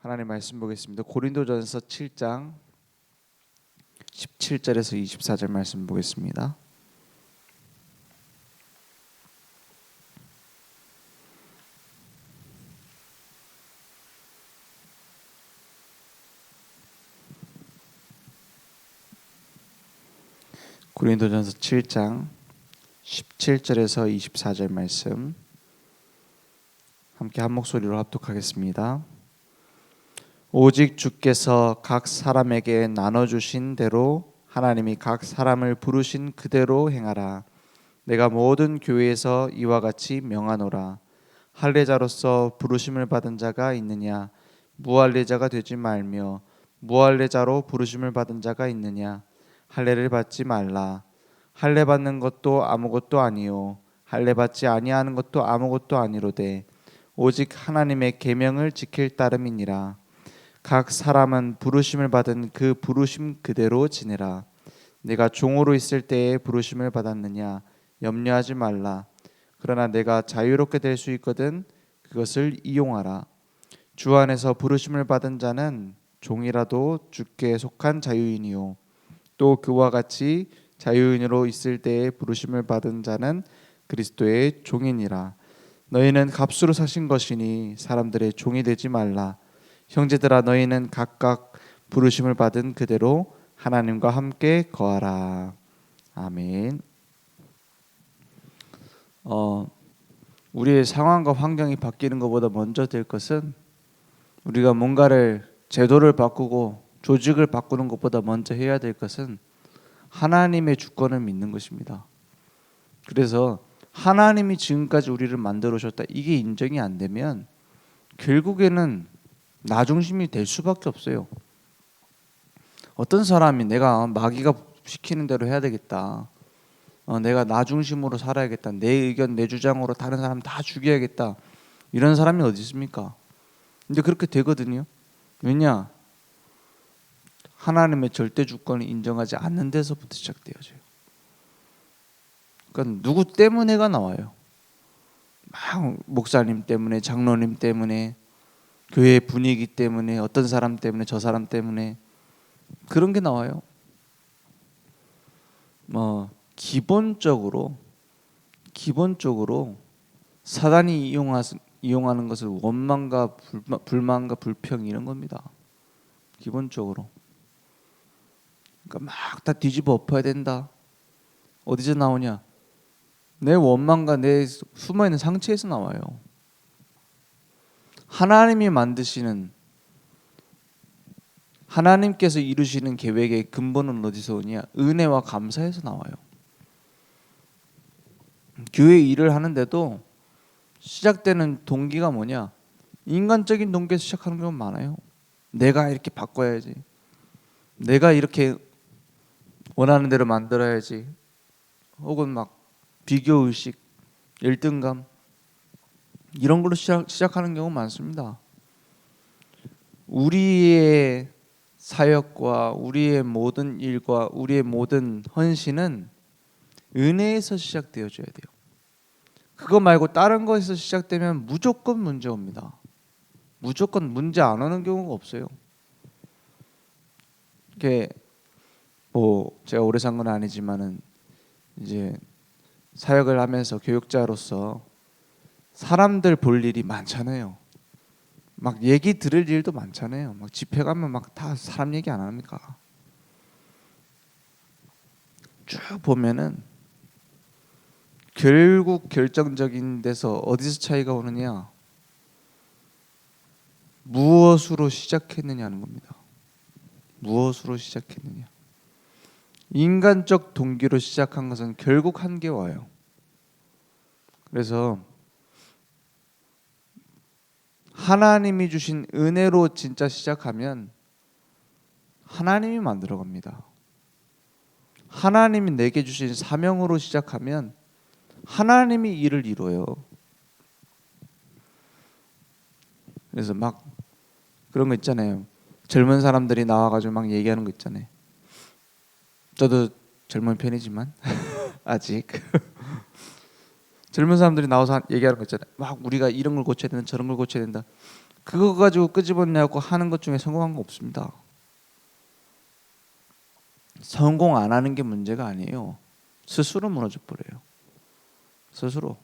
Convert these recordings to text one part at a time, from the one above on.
하나님 말씀 보겠습니다. 고린도전서 7장 17절에서 24절 말씀 보겠습니다. 고린도전서 7장 17절에서 24절 말씀 함께 한 목소리로 합독하겠습니다. 오직 주께서 각 사람에게 나눠 주신 대로 하나님이 각 사람을 부르신 그대로 행하라. 내가 모든 교회에서 이와 같이 명하노라. 할례자로서 부르심을 받은 자가 있느냐? 무할례자가 되지 말며 무할례자로 부르심을 받은 자가 있느냐? 할례를 받지 말라. 할례 받는 것도 아무것도 아니요 할례 받지 아니하는 것도 아무것도 아니로되 오직 하나님의 계명을 지킬 따름이니라. 각 사람은 부르심을 받은 그 부르심 그대로 지내라. 내가 종으로 있을 때에 부르심을 받았느냐 염려하지 말라. 그러나 내가 자유롭게 될 수 있거든 그것을 이용하라. 주 안에서 부르심을 받은 자는 종이라도 주께 속한 자유인이요 또 그와 같이 자유인으로 있을 때에 부르심을 받은 자는 그리스도의 종이니라. 너희는 값으로 사신 것이니 사람들의 종이 되지 말라. 형제들아 너희는 각각 부르심을 받은 그대로 하나님과 함께 거하라. 아멘. 어, 우리의 상황과 환경이 바뀌는 것보다 먼저 될 것은 우리가 뭔가를 제도를 바꾸고 조직을 바꾸는 것보다 먼저 해야 될 것은 하나님의 주권을 믿는 것입니다. 그래서 하나님이 지금까지 우리를 만들어 오셨다. 이게 인정이 안 되면 결국에는 나 중심이 될 수밖에 없어요. 어떤 사람이 내가 마귀가 시키는 대로 해야 되겠다. 어, 내가 나 중심으로 살아야겠다. 내 의견, 내 주장으로 다른 사람 다 죽여야겠다. 이런 사람이 어디 있습니까? 근데 그렇게 되거든요. 왜냐? 하나님의 절대 주권을 인정하지 않는 데서부터 시작되어져요. 그러니까 누구 때문에가 나와요. 막 목사님 때문에, 장로님 때문에, 교회 분위기 때문에, 어떤 사람 때문에, 저 사람 때문에 그런 게 나와요. 뭐 기본적으로 기본적으로 사단이 이용하, 이용하는 것을 원망과 불만, 불만과 불평 이런 겁니다. 기본적으로. 그러니까 막 다 뒤집어 엎어야 된다. 어디서 나오냐? 내 원망과 내 숨어 있는 상처에서 나와요. 하나님이 만드시는 하나님께서 이루시는 계획의 근본은 어디서 오냐? 은혜와 감사에서 나와요. 교회 일을 하는데도 시작되는 동기가 뭐냐? 인간적인 동기에서 시작하는 경우 많아요. 내가 이렇게 바꿔야지. 내가 이렇게 원하는 대로 만들어야지. 혹은 막 비교 의식, 열등감 이런 걸로 시작, 시작하는 경우 많습니다. 우리의 사역과 우리의 모든 일과 우리의 모든 헌신은 은혜에서 시작되어져야 돼요. 그거 말고 다른 것에서 시작되면 무조건 문제 옵니다. 무조건 문제 안 오는 경우가 없어요. 이게 뭐 제가 오래 산 건 아니지만은 이제 사역을 하면서 교육자로서 사람들 볼 일이 많잖아요. 막 얘기 들을 일도 많잖아요. 막 집회 가면 막 다 사람 얘기 안 합니까? 쭉 보면은 결국 결정적인 데서 어디서 차이가 오느냐? 무엇으로 시작했느냐는 겁니다. 무엇으로 시작했느냐? 인간적 동기로 시작한 것은 결국 한계 와요. 그래서 하나님이 주신 은혜로 진짜 시작하면 하나님이 만들어 갑니다. 하나님이 내게 주신 사명으로 시작하면 하나님이 일을 이루어요. 그래서 막 그런 거 있잖아요. 젊은 사람들이 나와가지고 막 얘기하는 거 있잖아요. 저도 젊은 편이지만 아직 젊은 사람들이 나와서 얘기하는 거 있잖아요. 막 우리가 이런 걸 고쳐야 된다, 저런 걸 고쳐야 된다. 그거 가지고 끄집어내고 하는 것 중에 성공한 거 없습니다. 성공 안 하는 게 문제가 아니에요. 스스로 무너져 버려요. 스스로.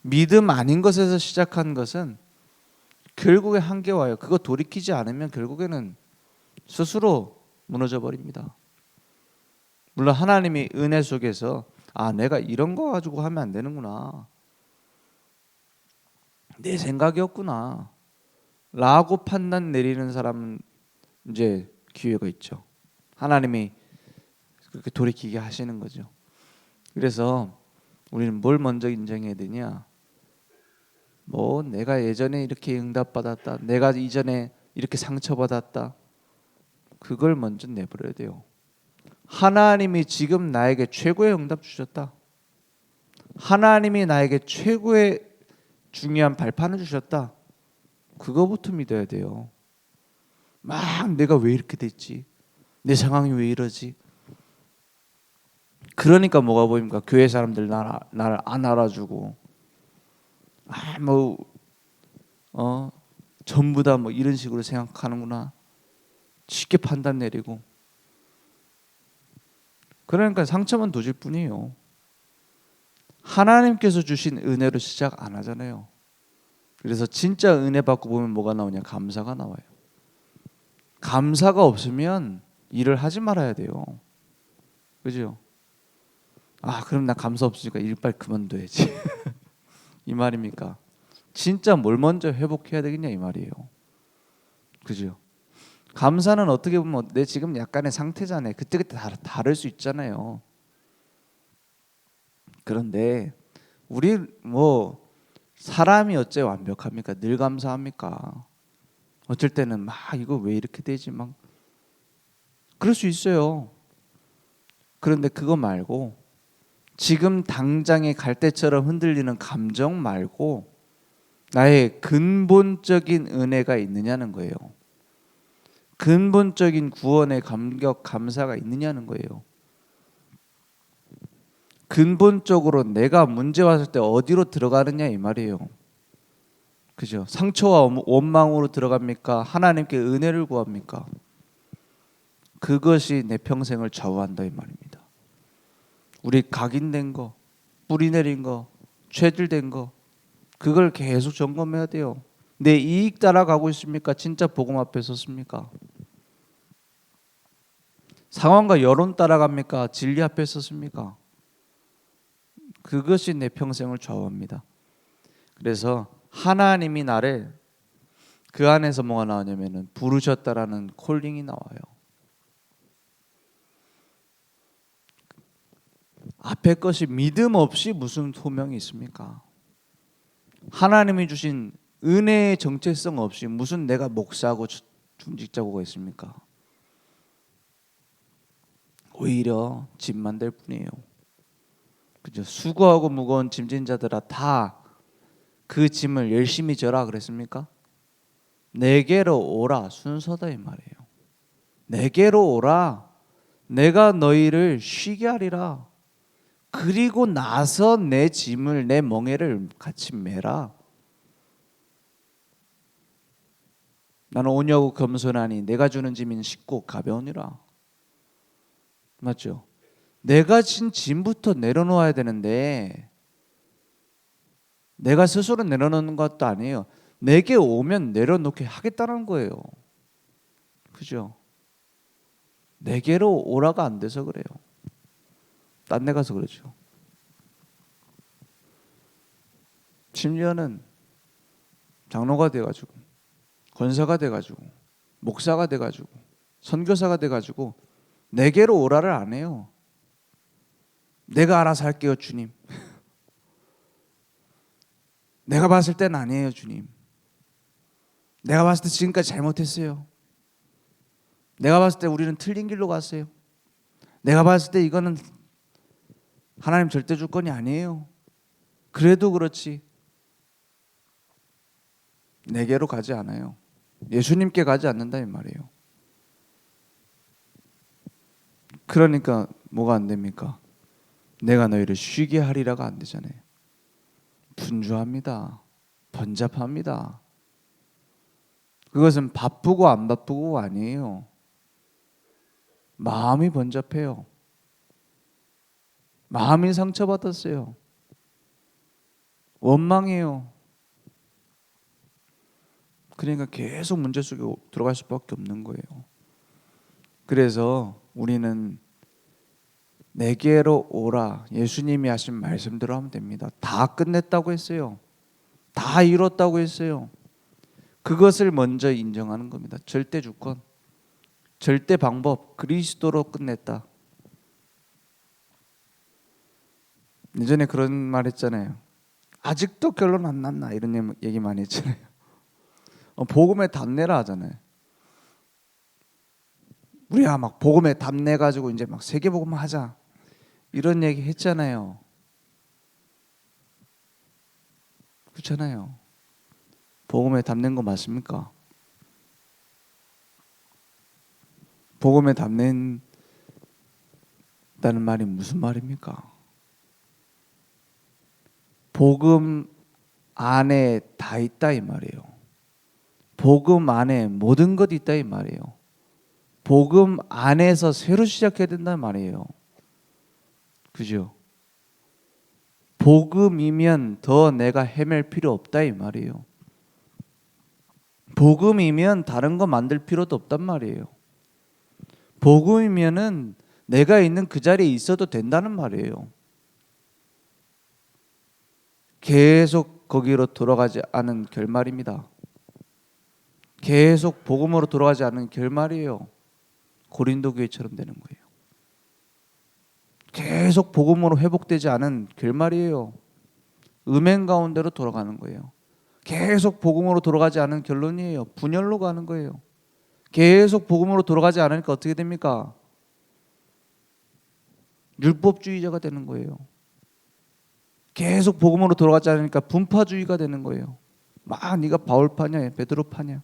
믿음 아닌 것에서 시작한 것은 결국에 한계 와요. 그거 돌이키지 않으면 결국에는 스스로 무너져 버립니다. 물론 하나님이 은혜 속에서 아 내가 이런 거 가지고 하면 안 되는구나. 내 생각이었구나. 라고 판단 내리는 사람은 이제 기회가 있죠. 하나님이 그렇게 돌이키게 하시는 거죠. 그래서 우리는 뭘 먼저 인정해야 되냐? 뭐 내가 예전에 이렇게 응답받았다. 내가 이전에 이렇게 상처받았다. 그걸 먼저 내버려야 돼요. 하나님이 지금 나에게 최고의 응답 주셨다. 하나님이 나에게 최고의 중요한 발판을 주셨다. 그거부터 믿어야 돼요. 막 내가 왜 이렇게 됐지? 내 상황이 왜 이러지? 그러니까 뭐가 보입니까? 교회 사람들 날, 날안 알아주고 아뭐 어, 전부 다 뭐 이런 식으로 생각하는구나 쉽게 판단 내리고 그러니까 상처만 도질 뿐이에요. 하나님께서 주신 은혜로 시작 안 하잖아요. 그래서 진짜 은혜 받고 보면 뭐가 나오냐? 감사가 나와요. 감사가 없으면 일을 하지 말아야 돼요. 그죠? 아, 그럼 나 감사 없으니까 일 빨리 그만둬야지. 이 말입니까? 진짜 뭘 먼저 회복해야 되겠냐 이 말이에요. 그죠? 감사는 어떻게 보면 내 지금 약간의 상태잖아요. 그때그때 다 다를 수 있잖아요. 그런데 우리 뭐 사람이 어째 완벽합니까? 늘 감사합니까? 어쩔 때는 막 이거 왜 이렇게 되지 막 그럴 수 있어요. 그런데 그거 말고 지금 당장의 갈대처럼 흔들리는 감정 말고 나의 근본적인 은혜가 있느냐는 거예요. 근본적인 구원의 감격 감사가 있느냐는 거예요. 근본적으로 내가 문제 왔을 때 어디로 들어가느냐 이 말이에요. 그죠? 상처와 원망으로 들어갑니까? 하나님께 은혜를 구합니까? 그것이 내 평생을 좌우한다 이 말입니다. 우리 각인된 거, 뿌리 내린 거, 죄질된 거 그걸 계속 점검해야 돼요. 내 이익 따라가고 있습니까? 진짜 복음 앞에 섰습니까? 상황과 여론 따라갑니까? 진리 앞에 섰습니까? 그것이 내 평생을 좌우합니다. 그래서 하나님이 나를 그 안에서 뭐가 나오냐면은 부르셨다라는 콜링이 나와요. 앞에 것이 믿음 없이 무슨 소명이 있습니까? 하나님이 주신 은혜의 정체성 없이 무슨 내가 목사고 중직자고가 있습니까? 오히려 짐만 될 뿐이에요. 그죠? 수고하고 무거운 짐진 자들아 다 그 짐을 열심히 져라 그랬습니까? 내게로 오라 순서다 이 말이에요. 내게로 오라. 내가 너희를 쉬게 하리라. 그리고 나서 내 짐을 내 멍에를 같이 매라. 나는 온유하고 겸손하니 내가 주는 짐은 쉽고 가벼우니라. 맞죠? 내가 진 짐부터 내려놓아야 되는데 내가 스스로 내려놓는 것도 아니에요. 내게 오면 내려놓게 하겠다는 거예요. 그죠? 내게로 오라가 안 돼서 그래요. 딴 데 가서 그러죠. 심지어는 장로가 돼가지고 권사가 돼가지고 목사가 돼가지고 선교사가 돼가지고 내게로 오라를 안 해요. 내가 알아서 할게요, 주님. 내가 봤을 땐 아니에요, 주님. 내가 봤을 때 지금까지 잘못했어요. 내가 봤을 때 우리는 틀린 길로 갔어요. 내가 봤을 때 이거는 하나님 절대 주권이 아니에요. 그래도 그렇지. 내게로 가지 않아요. 예수님께 가지 않는다 이 말이에요. 그러니까 뭐가 안 됩니까? 내가 너희를 쉬게 하리라가 안 되잖아요. 분주합니다. 번잡합니다. 그것은 바쁘고 안 바쁘고 아니에요. 마음이 번잡해요. 마음이 상처받았어요. 원망해요. 그러니까 계속 문제 속에 들어갈 수밖에 없는 거예요. 그래서 우리는 내게로 오라. 예수님이 하신 말씀대로 하면 됩니다. 다 끝냈다고 했어요. 다 이뤘다고 했어요. 그것을 먼저 인정하는 겁니다. 절대 주권, 절대 방법, 그리스도로 끝냈다. 예전에 그런 말 했잖아요. 아직도 결론 안 났나 이런 얘기 많이 했잖아요. 어, 복음에 답내라 하잖아요. 우리가 막 복음에 답내 가지고 이제 막 세계 복음 하자 이런 얘기 했잖아요. 그렇잖아요. 복음에 답낸 거 맞습니까? 복음에 답낸다는 말이 무슨 말입니까? 복음 안에 다 있다 이 말이에요. 복음 안에 모든 것 있다 이 말이에요. 복음 안에서 새로 시작해야 된다는 말이에요. 그죠? 복음이면 더 내가 헤맬 필요 없다 이 말이에요. 복음이면 다른 거 만들 필요도 없단 말이에요. 복음이면은 내가 있는 그 자리에 있어도 된다는 말이에요. 계속 거기로 돌아가지 않은 결말입니다. 계속 복음으로 돌아가지 않은 결말이에요. 고린도 교회처럼 되는 거예요. 계속 복음으로 회복되지 않은 결말이에요. 음행 가운데로 돌아가는 거예요. 계속 복음으로 돌아가지 않은 결론이에요. 분열로 가는 거예요. 계속 복음으로 돌아가지 않으니까 어떻게 됩니까? 율법주의자가 되는 거예요. 계속 복음으로 돌아가지 않으니까 분파주의가 되는 거예요. 막 네가 바울파냐 베드로파냐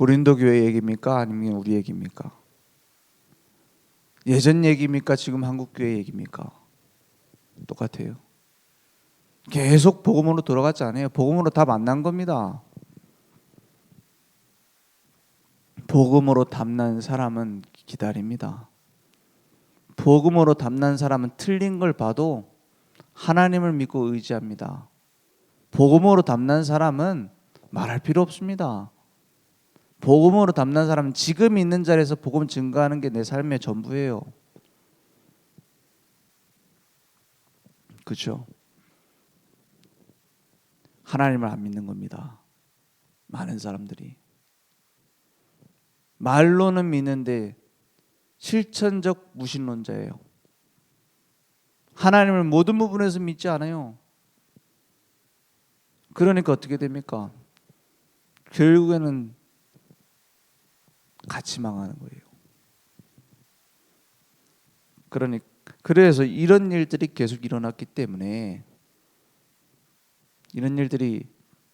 고린도 교회 얘기입니까? 아니면 우리 얘기입니까? 예전 얘기입니까? 지금 한국 교회 얘기입니까? 똑같아요. 계속 복음으로 돌아가지 않아요. 복음으로 다 만난 겁니다. 복음으로 담난 사람은 기다립니다. 복음으로 담난 사람은 틀린 걸 봐도 하나님을 믿고 의지합니다. 복음으로 담난 사람은 말할 필요 없습니다. 복음으로 담난 사람은 지금 있는 자리에서 복음 증거하는 게 내 삶의 전부예요. 그렇죠? 하나님을 안 믿는 겁니다. 많은 사람들이 말로는 믿는데 실천적 무신론자예요. 하나님을 모든 부분에서 믿지 않아요. 그러니까 어떻게 됩니까? 결국에는 같이 망하는 거예요. 그러니 그래서 이런 일들이 계속 일어났기 때문에 이런 일들이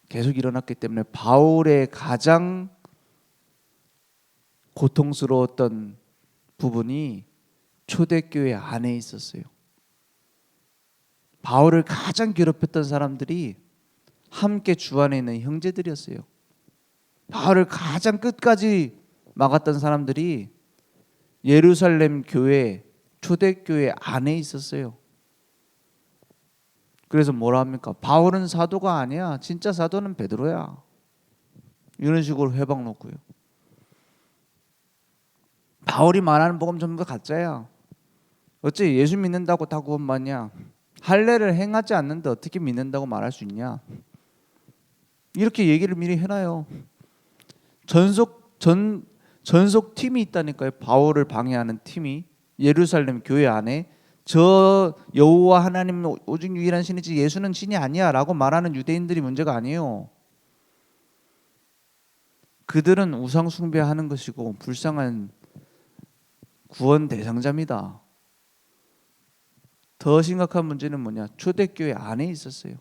계속 일어났기 때문에 바울의 가장 고통스러웠던 부분이 초대교회 안에 있었어요. 바울을 가장 괴롭혔던 사람들이 함께 주 안에 있는 형제들이었어요. 바울을 가장 끝까지 막았던 사람들이 예루살렘 교회 초대교회 안에 있었어요. 그래서 뭐라 합니까? 바울은 사도가 아니야. 진짜 사도는 베드로야. 이런 식으로 회방 놓고요. 바울이 말하는 복음 전부 가짜야. 어째 예수 믿는다고 다 구원받냐? 할례를 행하지 않는데 어떻게 믿는다고 말할 수 있냐? 이렇게 얘기를 미리 해놔요. 전속 전 전속 팀이 있다니까요. 바울을 방해하는 팀이 예루살렘 교회 안에 저 여호와 하나님 오직 유일한 신이지 예수는 신이 아니야라고 말하는 유대인들이 문제가 아니에요. 그들은 우상 숭배하는 것이고 불쌍한 구원 대상자입니다. 더 심각한 문제는 뭐냐? 초대교회 안에 있었어요.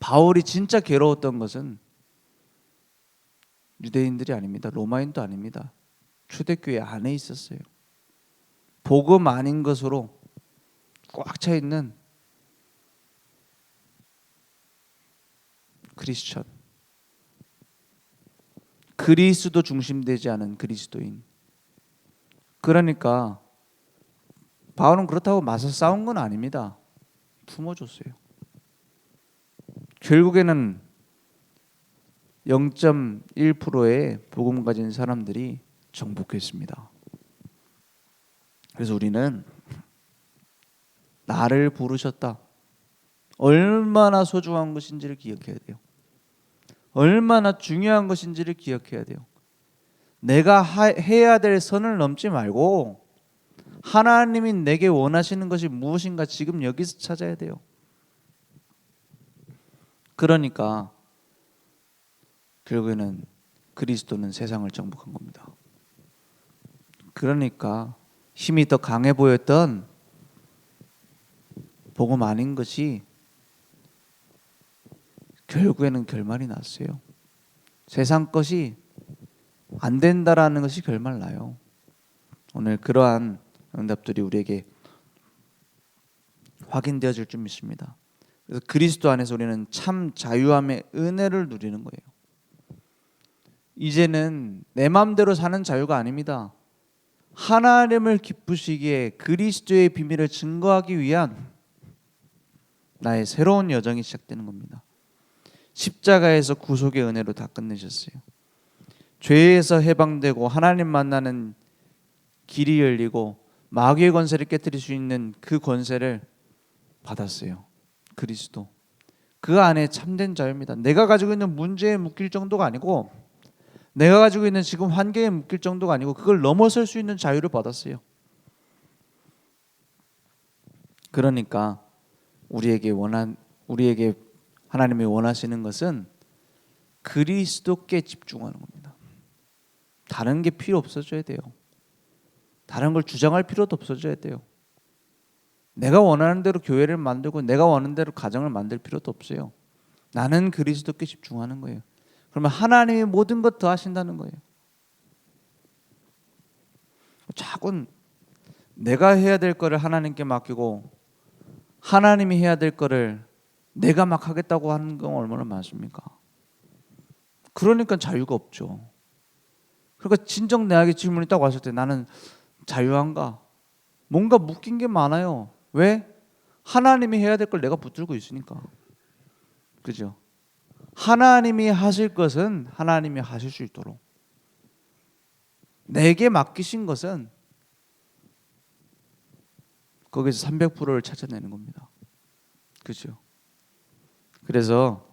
바울이 진짜 괴로웠던 것은 유대인들이 아닙니다. 로마인도 아닙니다. 초대교회 안에 있었어요. 복음 아닌 것으로 꽉 차 있는 크리스천. 그리스도 중심되지 않은 그리스도인. 그러니까 바울은 그렇다고 맞서 싸운 건 아닙니다. 품어줬어요. 결국에는 0.1%의 복음 가진 사람들이 정복했습니다. 그래서 우리는 나를 부르셨다. 얼마나 소중한 것인지를 기억해야 돼요. 얼마나 중요한 것인지를 기억해야 돼요. 내가 하, 해야 될 선을 넘지 말고 하나님이 내게 원하시는 것이 무엇인가 지금 여기서 찾아야 돼요. 그러니까 결국에는 그리스도는 세상을 정복한 겁니다. 그러니까 힘이 더 강해 보였던 복음 아닌 것이 결국에는 결말이 났어요. 세상 것이 안 된다라는 것이 결말 나요. 오늘 그러한 응답들이 우리에게 확인되어질 줄 믿습니다. 그래서 그리스도 안에서 우리는 참 자유함의 은혜를 누리는 거예요. 이제는 내 마음대로 사는 자유가 아닙니다. 하나님을 기쁘시기에 그리스도의 비밀을 증거하기 위한 나의 새로운 여정이 시작되는 겁니다. 십자가에서 구속의 은혜로 다 끝내셨어요. 죄에서 해방되고 하나님 만나는 길이 열리고 마귀의 권세를 깨뜨릴 수 있는 그 권세를 받았어요. 그리스도. 그 안에 참된 자유입니다. 내가 가지고 있는 문제에 묶일 정도가 아니고 내가 가지고 있는 지금 환경에 묶일 정도가 아니고 그걸 넘어설 수 있는 자유를 받았어요. 그러니까 우리에게 원한 우리에게 하나님이 원하시는 것은 그리스도께 집중하는 겁니다. 다른 게 필요 없어져야 돼요. 다른 걸 주장할 필요도 없어져야 돼요. 내가 원하는 대로 교회를 만들고 내가 원하는 대로 가정을 만들 필요도 없어요. 나는 그리스도께 집중하는 거예요. 그러면 하나님이 모든 것 더 하신다는 거예요. 자꾸 내가 해야 될 거를 하나님께 맡기고 하나님이 해야 될 거를 내가 막 하겠다고 하는 건 얼마나 많습니까? 그러니까 자유가 없죠. 그러니까 진정 내에게 질문이 딱 왔을 때 나는 자유한가? 뭔가 묶인 게 많아요. 왜? 하나님이 해야 될 걸 내가 붙들고 있으니까. 그죠? 하나님이 하실 것은 하나님이 하실 수 있도록 내게 맡기신 것은 거기서 300%를 찾아내는 겁니다. 그죠? 그래서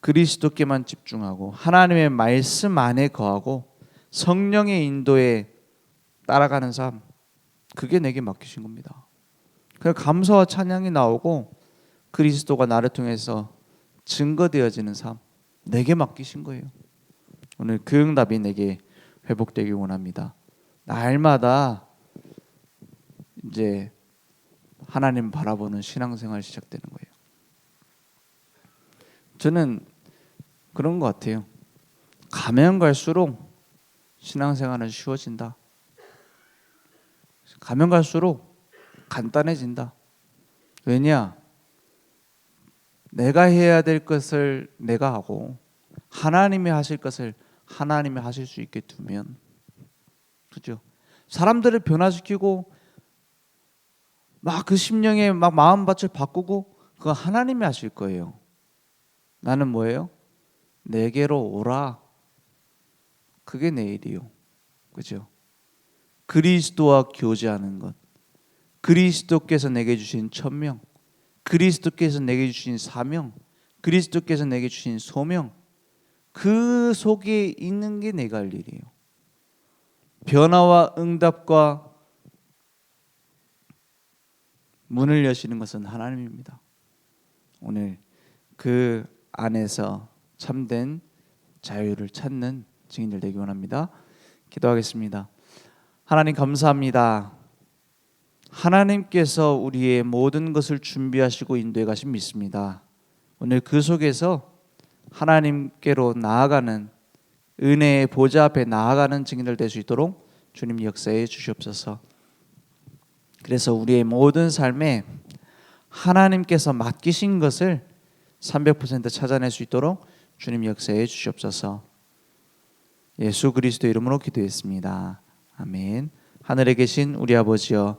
그리스도께만 집중하고 하나님의 말씀 안에 거하고 성령의 인도에 따라가는 삶 그게 내게 맡기신 겁니다. 그 감사와 찬양이 나오고 그리스도가 나를 통해서 증거되어지는 삶 내게 맡기신 거예요. 오늘 그 응답이 내게 회복되길 원합니다. 날마다 이제 하나님 바라보는 신앙생활 시작되는 거예요. 저는 그런 것 같아요. 가면 갈수록 신앙생활은 쉬워진다. 가면 갈수록 간단해진다. 왜냐? 내가 해야 될 것을 내가 하고 하나님이 하실 것을 하나님이 하실 수 있게 두면 그죠? 사람들을 변화시키고 막 그 심령의 막 마음밭을 바꾸고 그거 하나님이 하실 거예요. 나는 뭐예요? 내게로 오라. 그게 내 일이요. 그죠? 그리스도와 교제하는 것. 그리스도께서 내게 주신 천명. 그리스도께서 내게 주신 사명, 그리스도께서 내게 주신 소명, 그 속에 있는 게 내가 할 일이에요. 변화와 응답과 문을 여시는 것은 하나님입니다. 오늘 그 안에서 참된 자유를 찾는 증인들 되기 원합니다. 기도하겠습니다. 하나님 감사합니다. 하나님께서 우리의 모든 것을 준비하시고 인도해 가신 믿습니다. 오늘 그 속에서 하나님께로 나아가는 은혜의 보좌 앞에 나아가는 증인들 될 수 있도록 주님 역사해 주시옵소서. 그래서 우리의 모든 삶에 하나님께서 맡기신 것을 300% 찾아낼 수 있도록 주님 역사해 주시옵소서. 예수 그리스도 이름으로 기도했습니다. 아멘. 하늘에 계신 우리 아버지여